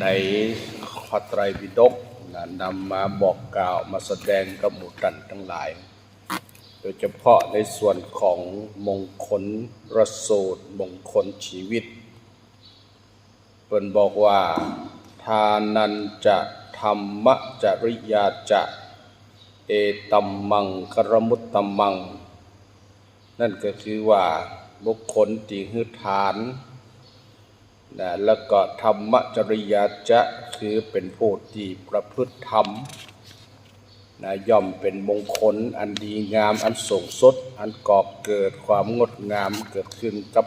ในพระไตรปิฎกนะนำมาบอกกล่าวมาแสดงกับหมู่ตันทั้งหลาย โดยเฉพาะในส่วนของมงคลระสูตรมงคลชีวิตเปิ่นบอกว่าทานันจะธรรมจริยาจะเอตัมมังกรมุตตัมมัง นั่นก็คือว่าบุคคลที่หือทาน นะแล้วก็ธรรมจริยาจะคือเป็นผู้ที่ประพฤติธรรมนะย่อมเป็นมงคลอันดีงามอันสงสด อันก่อเกิดความงดงามเกิดขึ้นกับ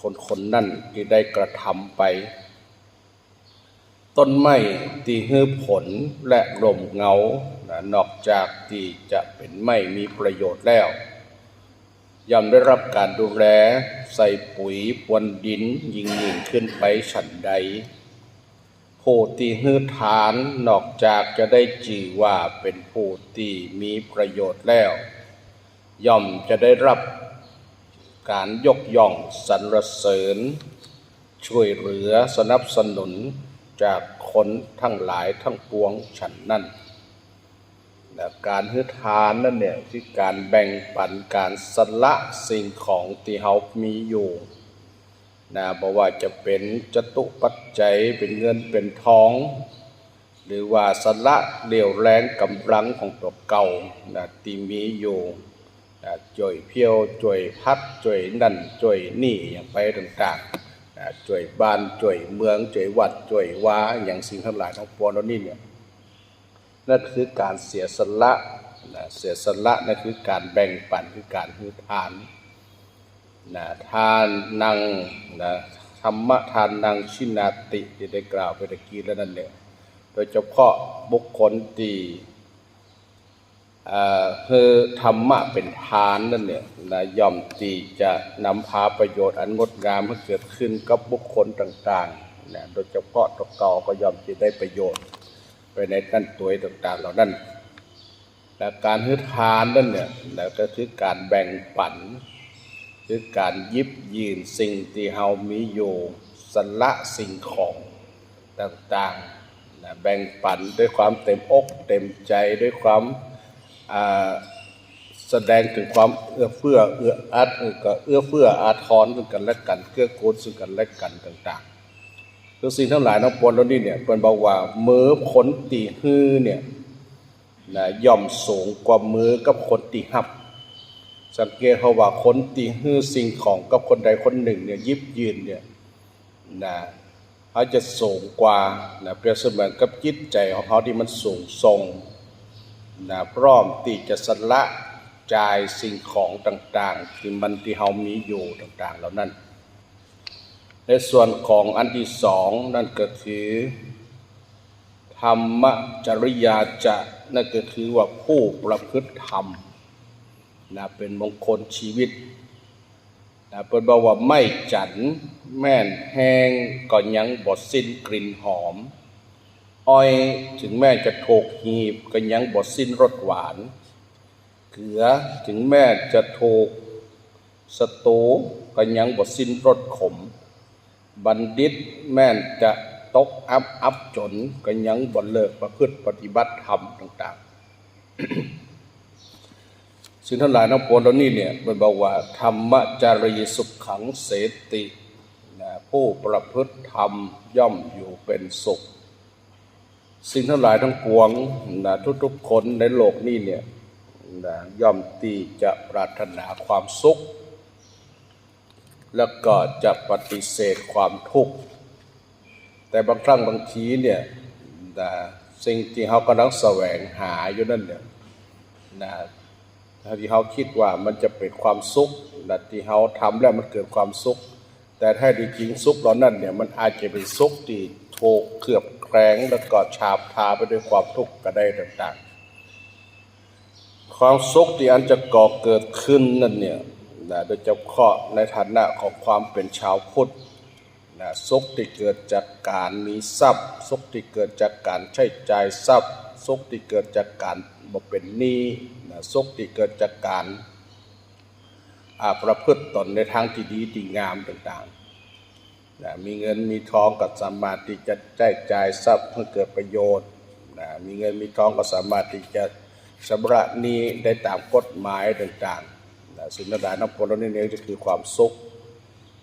คนคนนั่นที่ได้กระทำไป ต้นไม้ที่ให้ผลและลมเงานะนอกจากที่จะเป็นไม้มีประโยชน์แล้ว ย่อมได้รับการดูแลใส่ปุ๋ยปวนดินยิ่งยิ่งขึ้นไปฉันใดผู้ที่ฮือฐานนอกจากจะได้จื่อว่าเป็นผู้ที่มีประโยชน์แล้ว ย่อมจะได้รับการยกย่องสรรเสริญ ช่วยเหลือสนับสนุนจากคนทั้งหลายทั้งปวงฉันนั่น การฮือทานนั่นเนี่ยคือการแบ่งปันการสละสิ่งของที่เรามีอยู่นะบอกว่าจะเป็นจตุปัจจัยเป็นเงินเป็นทอง หรือว่าสละเรี่ยวแรงกำลังของตัวเก่านะที่มีอยู่นะจ่วยเพียวจ่วยพัดจ่วยนั่นจ่วยนี่อย่างไปต่างๆนะจ่วยบ้านจ่วยเมืองจ่วยวัดจ่วยว้าอย่างสิ่งทั้งหลายทั้งปวงเหล่านี้เนี่ย นั่นคือการเสียสละนะเสียสละนั่นคือการแบ่งปันคือการคือทานนะทานนังนะธรรมทานนังชินาติที่ได้กล่าวไปตะกี้แล้วนั่นเนี่ยโดยเฉพาะบุคคลที่เอ่อคือธรรมะเป็นทานนั่นเนี่ยนะย่อมที่จะนำพาประโยชน์อันงดงามให้เกิดขึ้นกับบุคคลต่างๆนะโดยเฉพาะตัวเก่าก็ย่อมจะได้ประโยชน์ ไปในตั้นตัวต่างๆเหล่านั้นและการฮึดทานนั่นเนี่ยแล้วก็คือการแบ่งปัน คือการยิบยืนสิ่งที่เฮามีอยู่สละสิ่งของต่างๆนะแบ่งปันด้วยความเต็มอกเต็มใจด้วยความแสดงถึงความเอื้อเฟื้อเอื้ออาทก็เอื้อเฟื้ออาทรซึ่งกันและกันเกื้อกูลซึ่งกันและกันต่างๆ คือสิ่งทั้งหลายทั้งปวงเหล่านี้เนี่ยเป็นบอกว่ามือคนตีฮือเนี่ยนะย่อมสูงกว่ามือกับคนตีหับ สังเกตเขาว่าคนตีฮือสิ่งของกับคนใดคนหนึ่งเนี่ยยิบยืนเนี่ยนะเขาจะสูงกว่านะเปรียบเสมือนกับจิตใจของเขาที่มันสูงทรงนะพร้อมที่จะสละจ่ายสิ่งของต่างๆ ที่มันที่เขามีอยู่ต่างๆ เหล่านั้น ในส่วนของอันที่สองนั่นก็คือธรรมจริยาจะนั่นก็คือว่าผู้ประพฤติธรรมนะเป็นมงคลชีวิตนะเป็นบอกว่าไม่จันแม่นแห้งก็ยังบดสิ้นกลิ่นหอม อ้อยถึงแม้จะโถกหีบก็ยังบดสิ้นรสหวาน เกลือถึงแม้จะถูกสตูก็ยังบดสิ้นรสขม บัณฑิตแม่นจะตกอับอับจนก็ยังบ่เลิกประพฤติปฏิบัติธรรมต่างๆซึ่งทั้งหลายทั้งปวงเหล่านี้เนี่ยมันบอกว่า ธรรมจารีสุขขังเสติผู้ประพฤติธรรมย่อมอยู่เป็นสุข สิ่งทั้งหลายทั้งปวงนะทุกๆคนในโลกนี้เนี่ยนะย่อมที่จะปรารถนาความสุข แล้วก็จะปฏิเสธความทุกข์ แต่บางครั้งบางทีเนี่ยนะสิ่งที่เขากำลังแสวงหาอยู่นั่นเนี่ยนะที่เขาคิดว่ามันจะเป็นความสุขนะที่เขาทำแล้วมันเกิดความสุข แต่ถ้าจริงสุขเหล่านั้นเนี่ยมันอาจจะเป็นสุขที่ถูกเคลือบแคลงแล้วก็ฉาบทาไปด้วยความทุกข์ก็ได้ต่างๆ ความสุขที่อันจะก่อเกิดขึ้นนั่นเนี่ย นะโดยเฉพาะในฐานะของความเป็นชาวพุทธนะสุขที่เกิดจากการมีทรัพย์สุขที่เกิดจากการใช้จ่ายทรัพย์สุขที่เกิดจากการบ่เป็นหนี้นะสุขที่เกิดจากการอาประพฤติตนในทางที่ดีที่งามต่างๆนะมีเงินมีทองก็สามารถที่จะใช้จ่ายทรัพย์ให้เกิดประโยชน์นะมีเงินมีทองก็สามารถที่จะชำระหนี้ได้ตามกฎหมายต่างๆ สิ่งต่างๆทั้งปวงเหล่านี้เนี่ยก็คือความสุข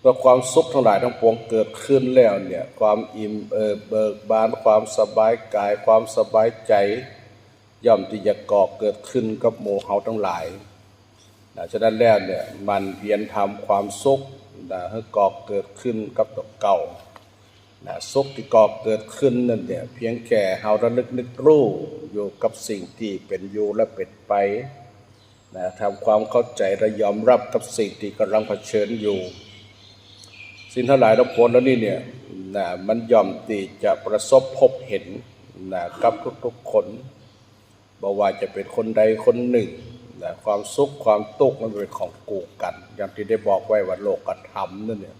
เมื่อความสุขทั้งหลายทั้งปวงเกิดขึ้นแล้วเนี่ยความอิ่มเอิบเบิกบานความสบายกายความสบายใจ ย่อมที่จะก่อเกิดขึ้นกับหมู่เฮาทั้งหลายนะฉะนั้นแล้วเนี่ยมันเพียรทำความสุขนะให้ก่อเกิดขึ้นกับตัวเก่านะสุขที่ก่อเกิดขึ้นนั่นเนี่ยเพียงแค่เฮาระลึกนึกรู้อยู่กับสิ่งที่เป็นอยู่และเป็นไป นะทำความเข้าใจและยอมรับกับสิ่งที่กำลังเผชิญอยู่ สิ่งทั้งหลายทั้งปวงแล้วนี่เนี่ยนะมันยอมที่จะประสบพบเห็นนะกับทุกๆคนบอกว่าจะเป็นคนใดคนหนึ่งนะความสุขความทุกข์มันเป็นของกูกัน อย่างที่ได้บอกไว้ว่าโลกธรรมนั่นเนี่ย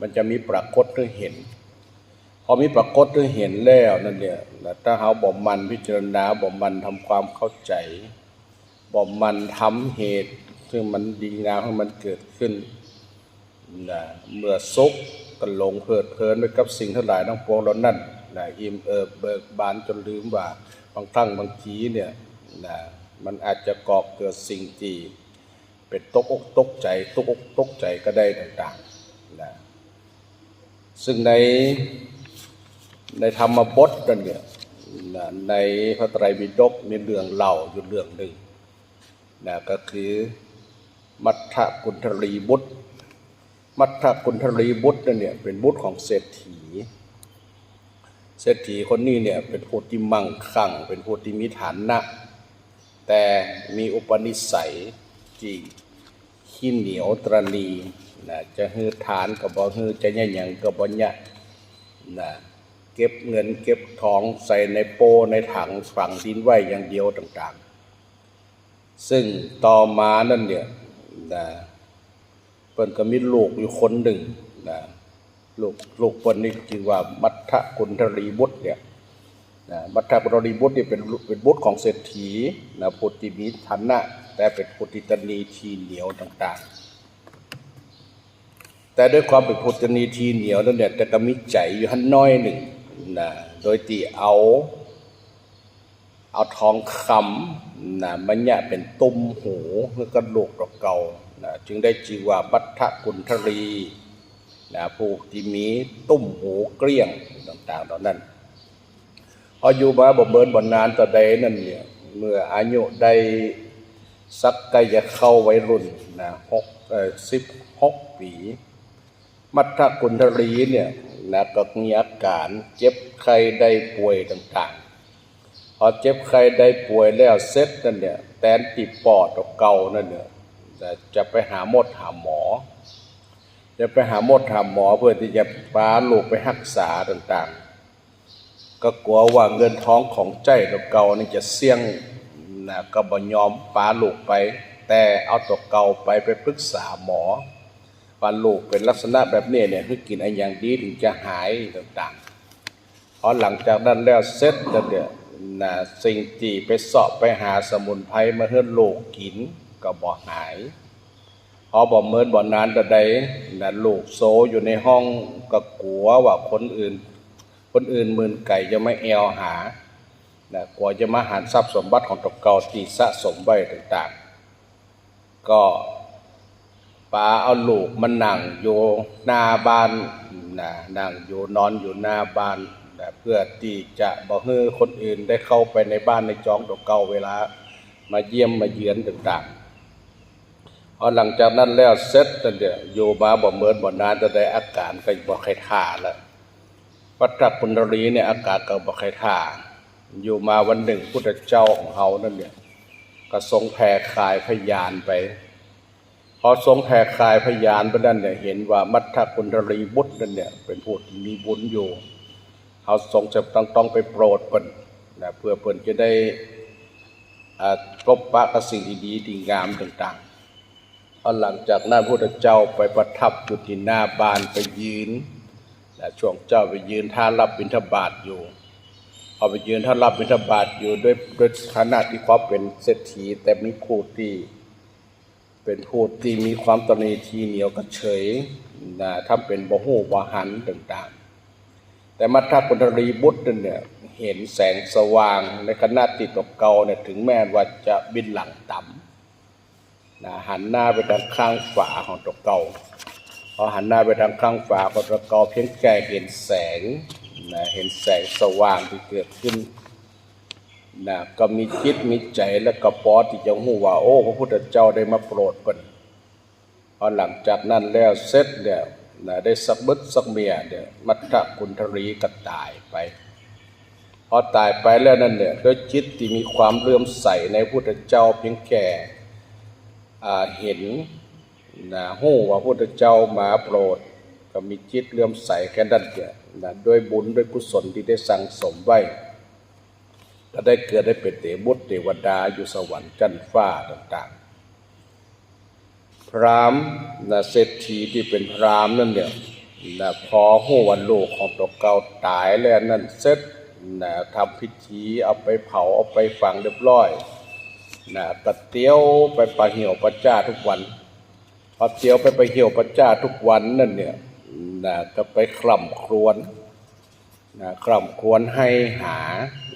มันจะมีปรากฏให้เห็น พอมีปรากฏให้เห็นแล้วนั่นเนี่ยถ้าเราบ่มมันพิจารณาบ่มมันทำความเข้าใจ บ่มมันทำเหตุ ซึ่งมันดีงามให้มันเกิดขึ้นนะเมื่อสุขก็หลงเพลิดเพลินไปกับสิ่งทั้งหลายทั้งปวงเหล่านั้นนะอิ่มเอิบเบิกบานจนลืมว่าบางครั้งบางทีเนี่ยนะมันอาจจะก่อเกิดสิ่งที่เป็นตกอกตกใจตกอกตกใจก็ได้ต่างๆนะซึ่งในในธรรมบทนั่นเนี่ยนะในพระไตรปิฎกมีเรื่องเล่าอยู่เรื่องหนึ่ง นะก็คือมัทธกุณฑลีบุตร มัทธกุณฑลีบุตรนั่นเนี่ยเป็นบุตรของเศรษฐี เศรษฐีคนนี้เนี่ยเป็นผู้ที่มั่งคั่ง เป็นผู้ที่มีฐานะ แต่มีอุปนิสัยที่ขี้เหนียวตรณีนะจะฮือฐานกับบ่ฮือจะเนี่ยหยังกับบ่เนี่ยนะเก็บเงินเก็บทองใส่ในโปในถังฝังดินไว้อย่างเดียวต่างๆ ซึ่งต่อมานั่นเนี่ยนะเพิ่นก็มีลูกอยู่คนหนึ่งนะลูกลูกเพิ่นนี่คือว่ามัทธกุณฑลีบุตรเนี่ยนะมัทธกุณฑลีบุตรนี่เป็นเป็นบุตรของเศรษฐีนะผู้ที่มีฐานะ แต่เป็นผู้ที่ตนีทีเหนียวต่างๆ แต่ด้วยความเป็นผู้ตนีทีเหนียวนั่นเนี่ยแต่ก็มีใจอยู่หันน้อยหนึ่งนะโดยที่เอา เอาทองคำนะมันเนี่ยเป็นตุ้มหูแล้วก็ลูกดอกเก่านะจึงได้ชื่อว่าบัทธกุณฑลีนะผู้ที่มีตุ้มหูเกลี้ยงต่างๆเหล่านั้นพออยู่มาบ่เบินบ่นานต่อใดนั่นเนี่ยเมื่ออายุได้สักใกล้จะเข้าวัยรุ่นนะหกเอ่อสิบหกปี มัทธกุณฑลีเนี่ยนะก็มีอาการเจ็บไข้ได้ป่วยต่างๆ พอเจ็บไข้ได้ป่วยแล้วเสร็จนั่นเนี่ยแตนติดปอดเก่านั่นเนี่ยจะจะไปหาหมดหาหมอ จะไปหาหมดหาหมอเพื่อที่จะพาลูกไปรักษาต่างๆ ก็กลัวว่าเงินท้องของใจตัวเก่านี่จะเสี่ยงนะก็บ่ยอมปาลูกไป แต่เอาตัวเก่าไปไปปรึกษาหมอว่าลูกเป็นลักษณะแบบนี้เนี่ยคือกินอะไรอย่างดีถึงจะหายต่างๆพอหลังจากนั้นแล้วเสร็จแล้วเนี่ย นะสิ่งที่ไปเสาะไปหาสมุนไพรมาเฮือนลูกกินก็บ่หายพอบ่เมินบ่นานแต่ใดนะลูกโซอยู่ในห้องก็กลัวว่าคนอื่น คนอื่นมื่นไก่จะไม่แอวหานะกลัวจะมาหารทรัพย์สมบัติของตกเก่าที่สะสมไว้ต่างๆ ก็ป้าเอาลูกมันนั่งอยู่หน้าบ้านนะนั่งอยู่นอนอยู่หน้าบ้าน นะเพื่อที่จะบอกให้คนอื่นได้เข้าไปในบ้านในจองตกเก่าเวลามาเยี่ยมมาเยือนต่างๆพอหลังจากนั้นแล้วเสร็จนั่นเดียวอยู่มาบ่เมินบ่นานจะได้อาการก็บ่ใครท่าแล้ววัฏปุณณรีเนี่ยอากาศก็บ่ใครท่าอยู่มาวันหนึ่งพุทธเจ้าของเฮานั่นเนี่ยก็ทรงแผ่คายพยานไป พอทรงแผ่คายพยานไปนั่นเนี่ยเห็นว่ามัทธกุณฑลีบุตรนั่นเนี่ยเป็นผู้ที่มีบุญอยู่ เขาทรงจะต้องต้องไปโปรดเพิ่นนะเพื่อเพิ่นจะได้อ่าพบปะกับสิ่งดีๆดีงามต่างๆพอหลังจากนั้นพระพุทธเจ้าไปประทับอยู่ที่หน้าบ้านไปยืนนะช่วงเจ้าไปยืนท่ารับบิณฑบาตอยู่พอาไปยืนท่ารับบิณฑบาตอยู่ด้วยด้วยฐานะที่เขาเป็นเศรษฐีแต่มีผู้ที่เป็นผู้ที่มีความตนีทีเหนียวกระเฉยนะทำเป็นบ่หูบ่หันต่างๆ แต่มัทธกุณรีบุตรเนี่ยเห็นแสงสว่างในขณะติดตกเกาเนี่ยถึงแม้ว่าจะบินหลังต่ำนะหันหน้าไปทางข้างฝาของตกเกาพอหันหน้าไปทางข้างฝาของตกเกาเพียงแค่เห็นแสงนะเห็นแสงสว่างที่เกิดขึ้นนะก็มีจิตมีใจและก็ปอที่จะหูว่าโอ้พระพุทธเจ้าได้มาโปรดเพิ่นพอหลังจากนั้นแล้วเสร็จแล้ว นะได้สักบึดสักเมียเดี๋ยมัทธกุณฑรีก็ตายไปพอตายไปแล้วนั่นเนี่ยด้วยจิตที่มีความเลื่อมใสในพุทธเจ้าเพียงแค่เห็นนะหู้ว่าพุทธเจ้ามาโปรด ก็มีจิตเลื่อมใสแค่นั้นเดียวนะด้วยบุญด้วยกุศลที่ได้สั่งสมไว้ก็ได้เกิดได้เป็นเทบุตรเทวดาอยู่สวรรค์จันทร์ฟ้าต่างๆ พรามนะเศรษฐีที่เป็นพรามนั่นเนี่ยนะพอหูวันลูกของตัวเก่าตายแล้วนั่นเสร็จนะทำพิธีเอาไปเผาเอาไปฝังเรียบร้อยนะกระเตี้ยวไปปะเหี่ยวประจ้าทุกวันพอเตี้ยวไปไปเหี่ยวประจ้าทุกวันนั่นเนี่ยนะก็ไปคล่ำครวญนะคร่ำควรให้หา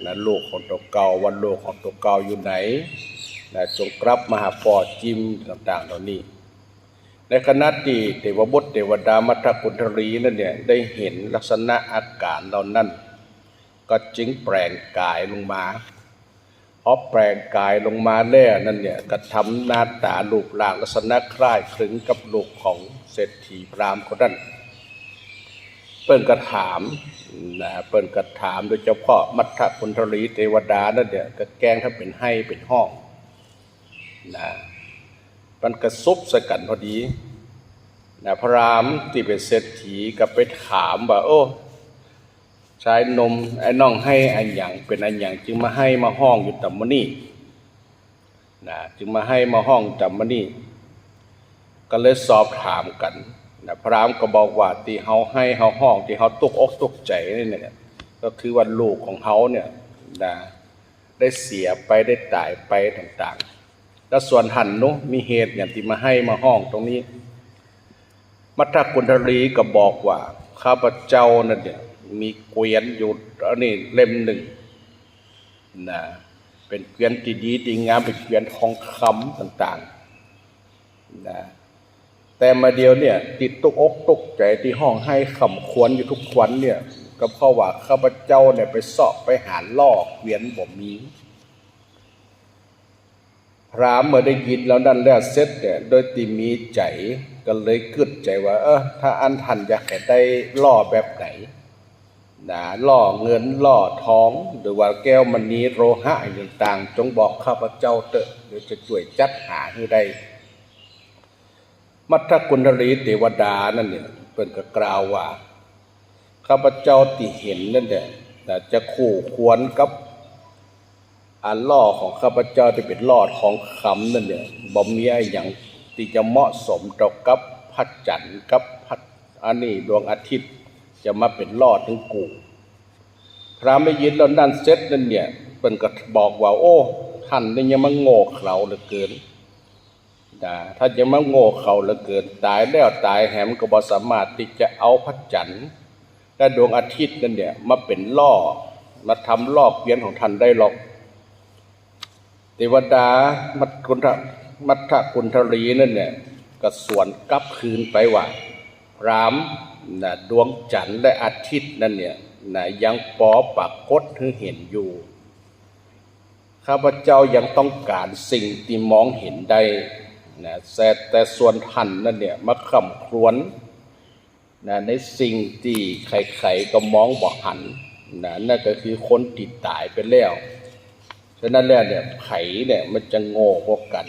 นะลูกของตัวเก่าวันลูกของตัวเก่าอยู่ไหนนะจงกลับมาหาปอจิมต่างๆเหล่านี้ ในขณะที่เทวบุตรเทวดามัทธกุณฑรีนั่นเนี่ยได้เห็นลักษณะอาการเหล่านั้น ก็จึงแปลงกายลงมาพอแปลงกายลงมาแล้วนั่นเนี่ยก็ทำหน้าตาลูกหลางลักษณะคล้ายคลึงกับลูกของเศรษฐีพรามคนนั้นเปิ้นกระถามนะเปิ้นกระถามโดยเฉพาะมัทธกุณฑลีเทวดานั่นเนี่ยก็แกล้งถ้าเป็นให้เป็นห้องนะ มันกระซุบสกันพอดีนะพระรามที่เป็นเศรษฐีก็ไปถามว่า โอ้ชายนมไอ้น้องให้อันหยังเป็นอันหยังจึงมาให้มาห้องอยู่ต่ำมนี่นะจึงมาให้มาห้องต่ำมนี่ ก็เลยสอบถามกันนะพระรามก็บอกว่าที่เฮาให้เฮาห้องที่เฮาตกอกตกใจนี่เนี่ยก็คือว่าลูกของเฮาเนี่ยนะได้เสียไปได้ตายไปต่างๆ แล้วส่วนหันนุมีเหตุอย่างที่มาให้มาห้องตรงนี้ มัทธกุณฑลีก็บอกว่า ข้าพเจ้านั่นเนี่ยมีเกวียนอยู่อันนี้เล่มหนึ่งนะเป็นเกวียนที่ดีดีงามเป็นเกวียนทองคำต่างๆนะแต่มาเดียวเนี่ย ติดตุกอกตุกใจที่ห้องให้คำควรอยู่ทุกวันเนี่ย ก็เพราะว่าข้าพเจ้าเนี่ยไปเสาะไปหาลอกเกวียนบ่มี พรามเมื่อได้ยินแล้วนั่นแล้วเสร็จเนี่ยโดยที่มีใจก็เลยกึดใจว่า เออถ้าอันทันอยากได้ล่อแบบไหนนะล่อเงินล่อทอง หรือว่าแก้วมณีโลหะอย่างต่างๆ จงบอกข้าพเจ้าเถอะเดี๋ยวจะช่วยจัดหาให้ได้มัทธกุณฑลีเทวดานั่นเนี่ยเป็นก็กล่าวว่าข้าพเจ้าที่เห็นนั่นเนี่ยนะจะคู่ควรกับ อันล่อของข้าพเจ้าที่เป็นล่อทองคำนั่นเนี่ยบ่มีอะไรอย่างที่จะเหมาะสมต่อกับพระจันทร์กับพระอันนี้ดวงอาทิตย์จะมาเป็นล่อถึงกูพระไม่ยินแล้วนั่นเสร็จนั่นเนี่ยเป็นก็บอกว่า โอ้ ท่านนี่ยังมาโง่เขลาเหลือเกินนะถ้าจะมาโง่เขาเหลือเกิน ตายแล้วตายแหมก็บ่สามารถที่จะเอาพระจันทร์และดวงอาทิตย์นั่นเนี่ยมาเป็นล่อมาทำล่อเกวียนของท่านได้หรอก เทวดามัทกุณมัทธกุณฑลีนั่นเนี่ยก็สวนกลับคืนไปว่าพรามนะดวงจันทร์และอาทิตย์นั่นเนี่ยนะยังปอปากกดให้เห็นอยู่ ข้าพเจ้ายังต้องการสิ่งที่มองเห็นได้นะแต่แต่ส่วนท่านนั่นเนี่ยมาคำครวญนะในสิ่งที่ใครๆก็มองบ่หันนะนั่นก็คือคนติดตายไปแล้ว ฉะนั้นแล้วเนี่ยไผ่เนี่ยมันจะโง่กว่ากัน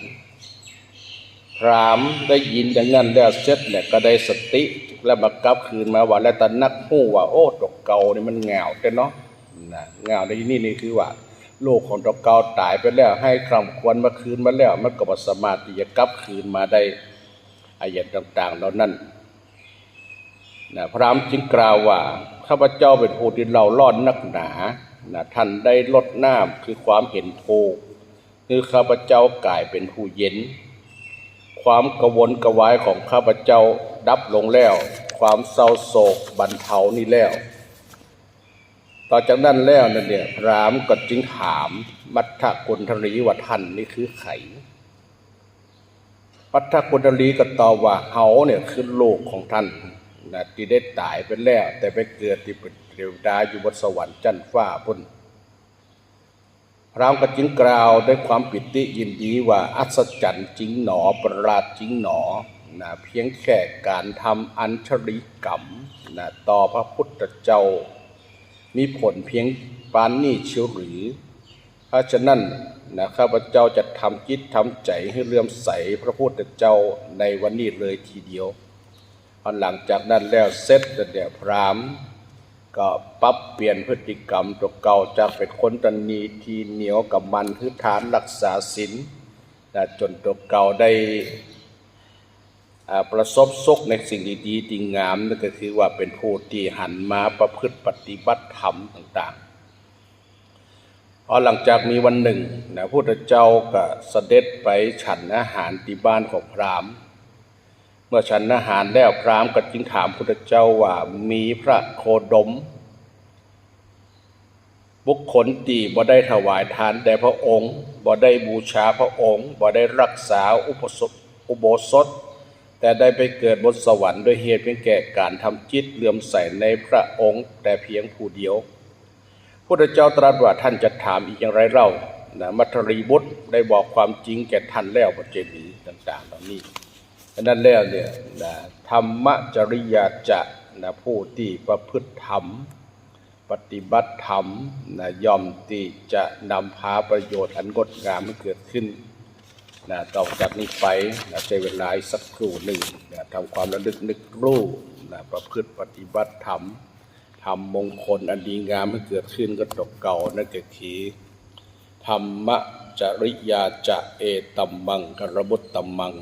พรามได้ยินอย่างนั้นแล้วเสร็จเนี่ยก็ได้สติแล้วมากลับคืนมาว่าแล้วตอนนักหู้ว่าโอ้ตกเก่านี่มันเหงาแต่เนาะนะเหงาในที่นี่นี่คือว่าลูกของตกเก่าตายไปแล้วให้คำควรมาคืนมาแล้ว มันก็บ่สามารถที่จะกลับคืนมาได้อายัดต่างๆเหล่านั้นนะพรามจึงกล่าวว่าข้าพเจ้าเป็นผู้ที่เรารอดนักหนา นะท่านได้ลดน้ำคือความเห็นโทคือข้าพเจ้ากลายเป็นผู้เย็น ความกระวนกระวายของข้าพเจ้าดับลงแล้ว ความเศร้าโศกบรรเทานี่แล้ว ต่อจากนั้นแล้วนั่นเนี่ยรามก็จึงถามมัทธกุณฑลีว่าท่านนี่คือไขมัทธกุณฑลีก็ตอบว่าเฮาเนี่ยคือลูกของท่านนะที่ได้ตายไปแล้ว แต่ไปเกิดที่เป็น วดาอยู่บนสวรรค์จันฟ้าพุ่นพรามก็จึงกล่าวด้วยความปิติยินดีว่าอัศจรรย์จริงหนอประหลาดจริงหนอนะเพียงแค่การทำอัญชริกรรมนะต่อพระพุทธเจ้า มีผลเพียงปานนี้เชียวหรือ เพราะฉะนั้นนะข้าพเจ้าจะทำจิตทำใจให้เลื่อมใสพระพุทธเจ้าในวันนี้เลยทีเดียวพอหลังจากนั้นแล้วเสร็จเดี๋ยวพราม ก็ปรับเปลี่ยนพฤติกรรมตัวเก่าจากเป็นคนตันนีที่เหนียวกับมันคือฐานรักษาศีลจนตัวเก่าได้ประสบสุขในสิ่งดีๆดีงามนั่นก็คือว่าเป็นผู้ที่หันมาประพฤติปฏิบัติธรรมต่างๆพอหลังจากมีวันหนึ่งนะพระพุทธเจ้าก็เสด็จไปฉันอาหารที่บ้านของพราหมณ์ เมื่อฉันอาหารแล้วพรามก็จึงถามพุทธเจ้าว่ามีพระโคดม บุคคลที่บ่ได้ถวายทานแด่พระองค์บ่ได้บูชาพระองค์บ่ได้รักษาอุปสมอุโบสถ แต่ได้ไปเกิดบนสวรรค์ด้วยเหตุเพียงแก่การทำจิตเลื่อมใสในพระองค์ แต่เพียงผู้เดียวพุทธเจ้าตรัสว่าท่านจะถามอีกอย่างไรเล่านะมัทรีบุตรได้บอกความจริงแก่ท่านแล้วปัจเจนีต่างๆเหล่านี้ นั้นแล้วเนี่ยนะธรรมจริยาจะนะผู้ที่ประพฤติธรรม ปฏิบัติธรรมนะย่อมที่จะนำพาประโยชน์อันงดงามให้เกิดขึ้นนะต่อจากนี้ไปนะใช้เวลาสักครู่หนึ่งนะทำความระลึกนึกรู้นะประพฤติปฏิบัติธรรมทำมงคลอันดีงามให้เกิดขึ้นก็ตกเก่านั่นก็คือธรรมจริยาจะเอตัมมังกระบุตตัมมัง